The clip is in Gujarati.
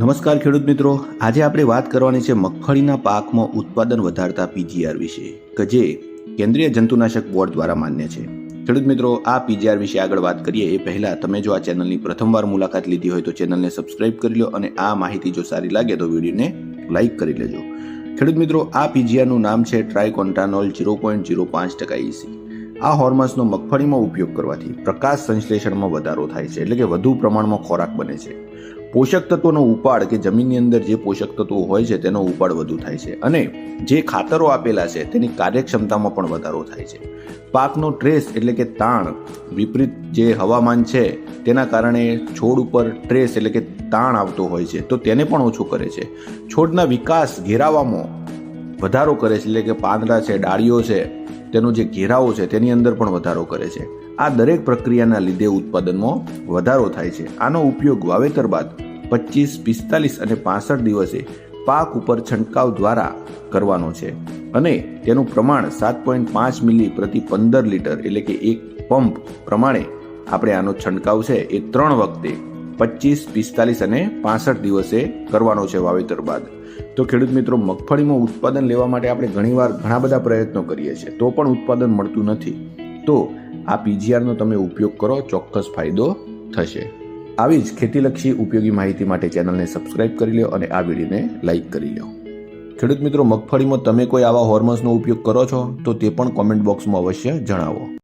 નમસ્કાર ખેડૂત મિત્રો. આજે આપણે વાત કરવાની છે મગફળીના પાકમાં ઉત્પાદન વધારતા પીજીઆર વિશે, કે જે કેન્દ્રીય જંતુનાશક બોર્ડ દ્વારા માન્ય છે. ખેડૂત મિત્રો, આ પીજીઆર વિશે આગળ વાત કરીએ એ પહેલા તમે જો આ ચેનલની પ્રથમવાર મુલાકાત લીધી હોય તો ચેનલને સબસ્ક્રાઇબ કરી લો અને આ માહિતી જો સારી લાગે તો વિડીયોને લાઇક કરી લેજો. ખેડૂત મિત્રો, આ પીજીઆરનું નામ છે ટ્રાયકોન્ટાનોલ ઝીરો પોઈન્ટ ઝીરો પાંચ ટકા ઇસી આ હોર્મોન્સનો મગફળીમાં ઉપયોગ કરવાથી પ્રકાશ સંશ્લેષણમાં વધારો થાય છે, એટલે કે વધુ પ્રમાણમાં ખોરાક બને છે. પોષક તત્વોનો ઉપાડ કે જમીનની અંદર જે પોષક તત્વો હોય છે તેનો ઉપાડ વધુ થાય છે. અને જે ખાતરો આપેલા છે તેની કાર્યક્ષમતામાં પણ વધારો થાય છે. પાકનો ટ્રેસ એટલે કે તાણ, વિપરીત જે હવામાન છે તેના કારણે છોડ ઉપર ટ્રેસ એટલે કે તાણ આવતો હોય છે, તો તેને પણ ઓછું કરે છે. છોડના વિકાસ ઘેરાવામાં વધારો કરે છે, એટલે કે પાંદડા છે, ડાળીઓ છે, તેનો જે ઘેરાવો છે તેની અંદર પણ વધારો કરે છે. આ દરેક પ્રક્રિયાના લીધે ઉત્પાદનમાં વધારો થાય છે. આનો ઉપયોગ વાવેતર બાદ પચીસ, પિસ્તાલીસ અને પાસઠ દિવસે પાક ઉપર છંટકાવ દ્વારા કરવાનો છે. અને તેનું પ્રમાણ સાત પોઈન્ટ પાંચ મિલી પ્રતિ પંદર લીટર એટલે કે એક પંપ પ્રમાણે આપણે આનો છંટકાવ છે એ ત્રણ વખતે પચીસ, પિસ્તાલીસ અને પાસઠ દિવસે કરવાનો છે વાવેતર બાદ. તો ખેડૂત મિત્રો, મગફળીમાં ઉત્પાદન લેવા માટે આપણે ઘણીવાર ઘણા બધા પ્રયત્નો કરીએ છીએ. તો પણ ઉત્પાદન મળતું નથી. તો આ પીજીઆરનો તમે ઉપયોગ કરો, ચોક્કસ ફાયદો થશે. આવી જ ખેતીલક્ષી ઉપયોગી માહિતી માટે ચેનલને સબસ્ક્રાઇબ કરી લો અને આ વિડીયોને લાઇક કરી લો ખેડૂત મિત્રો, મગફળીમાં તમે કોઈ આવા હોર્મોન્સનો ઉપયોગ કરો છો તો તે પણ કોમેન્ટ બોક્સમાં અવશ્ય જણાવો.